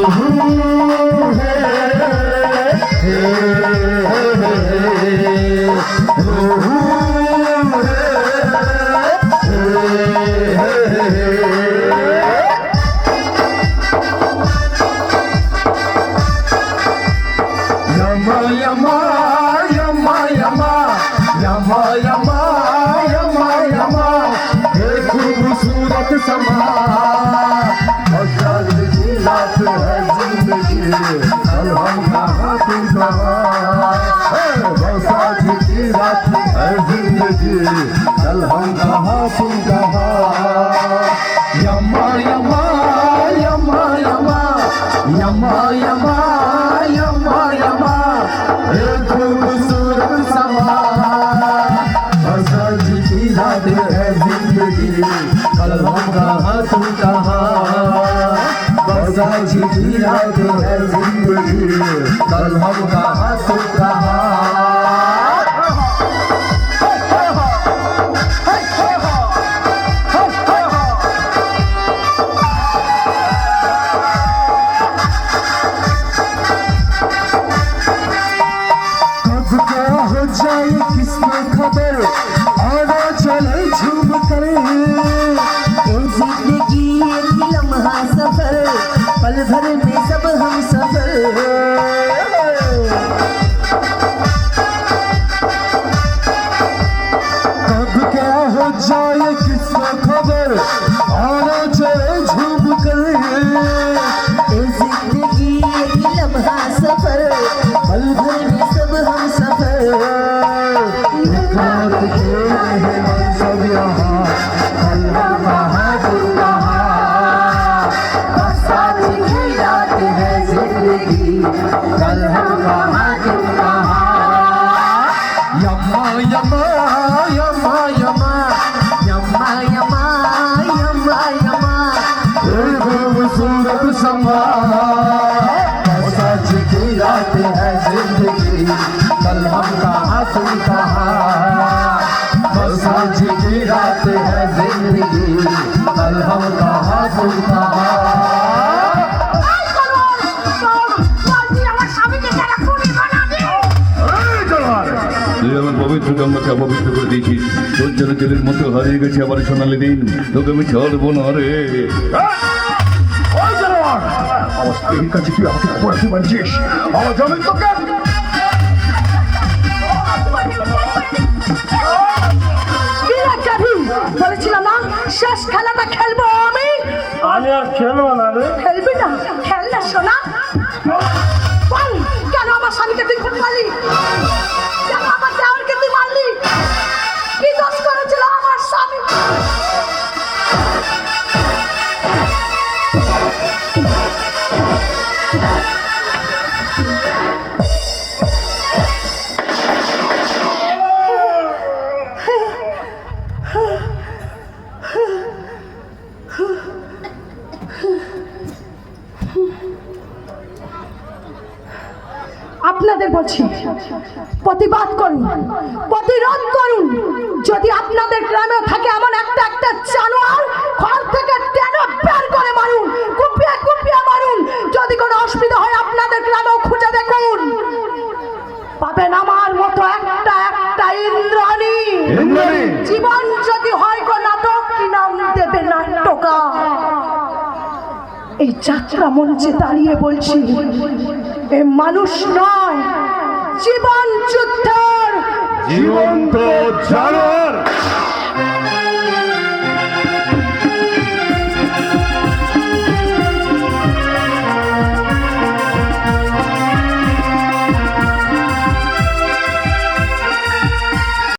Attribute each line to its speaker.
Speaker 1: হে হে कल हम कहाँ तुम कहाँ চাইছি জিয়াতে জিন্দেগি কাল মমতা হাসুকা कल हम कहाँ तुम कहाँ यमा यमा यमा यमा
Speaker 2: यम्मा यम्मा यम्मा यम्मा
Speaker 1: ये खूबसूरत समा बरसात की रात है जिंदगी कल हम कहाँ तुम कहाँ बरसात की रात है जिंदगी कल हम कहाँ तुम कहाँ
Speaker 3: তুই আমার পবিত্র গঙ্গাকে অপবিত্র করে দিয়েছিস তোর জন্য জেলের মতো হারিয়ে গেছে আবার সোনালি দিন। তোকে আমি ছাড়বো না রে।
Speaker 1: আমার স্ত্রীর কাছে তুই আমাকে পড়াতে পারছিস আমার জমিন তোকে
Speaker 4: বলেছিলাম না শেষ খেলাটা খেলব আমি?
Speaker 5: আমি আর খেলব না রে।
Speaker 4: খেলবি না? খেল না সোনা। আপনাদের বলছি প্রতিবাদ করুন প্রতিরোধ করুন। যদি আপনাদের গ্রামে থাকে এমন একটা একটা জানোয়ার ঘর থেকে টেনে বের করে মারুন কুপিয়ে কুপিয়ে মারুন। যদি কোনো অসুবিধা হয় আপনাদের গ্রামেও খুঁজে দেখুন। পাবেন আমার মতো একটা একটা ইন্দ্রাণী? জীবন এই যাত্রা মঞ্চে দাঁড়িয়ে বলছি এ মানুষ নয় জীবন যুদ্ধের
Speaker 1: জীবন্ত জানোয়ার।